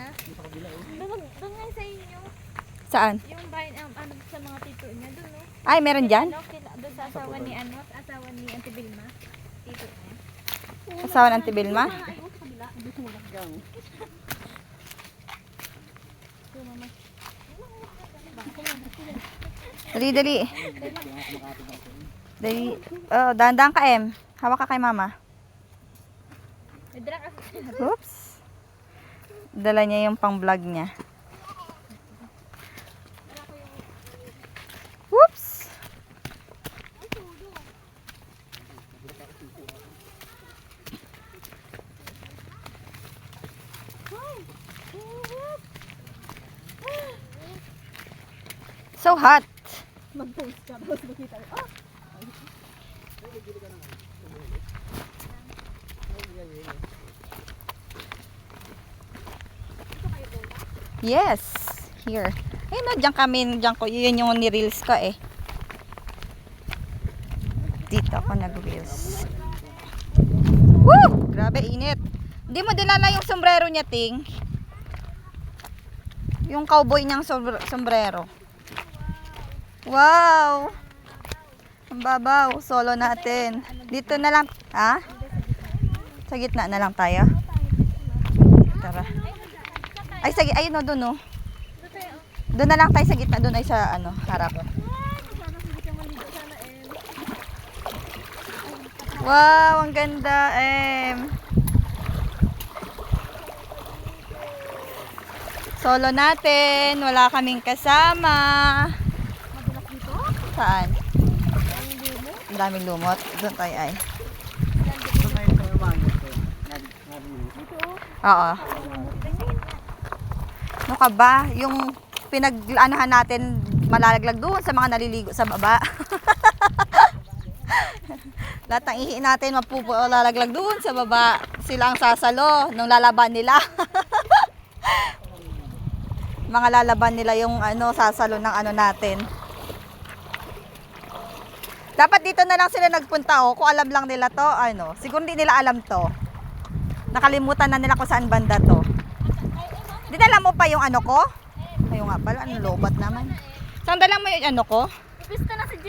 Ha? Nga sa inyo. Saan? Yung bayan, um, ano sa mga tito niya, doon no? Ay, meron dyan? Ano, kila, doon sa asawa ni ano, sa asawa ni Auntie Vilma. Tito niya. Asawa ng Auntie Vilma? Dali, dali. Dali. Oh, dahan-dahan ka, Em. Hawak ka kay mama. May. Oops. Dala niya yung pang-vlog niya. Whoops. So hot. Mag-post ka, tapos makita. Ah! Yes. Here. Ayun na, dyan kami, dyan ko, yun yung ni-reels ko eh. Dito ako nag-reels. Woo! Grabe, init. Hindi mo dinala yung sombrero niya, Ting. Yung cowboy niyang sombr- sombrero. Wow! Ang babaw. Solo natin. Dito na lang. Ha? Sa gitna na lang tayo. Tara. Ay, sige, ayun no, doon no. Doon na lang tayo sa gitna, doon ay sa ano, harap. Wow, ang ganda, em. Solo natin, wala kaming kasama. Madulas dito. Saan? Ang daming lumot. Doon tayo ay. Dito. Oo. Ano ka ba? Yung pinag-anahan natin malalaglag doon sa mga naliligo sa baba. Lahat ng ihi natin mapupulalaglag doon sa baba. Sila ang sasalo nung lalaban nila. mga lalaban nila yung ano sasalo ng ano natin. Dapat dito na lang sila nagpunta oh. Kung alam lang nila to, ano, siguro hindi nila alam to. Nakalimutan na nila kung saan banda to. Dinala mo pa yung ano ko? Ayun nga pala, ano lobat naman. Saan dala mo yung ano ko? Pista na si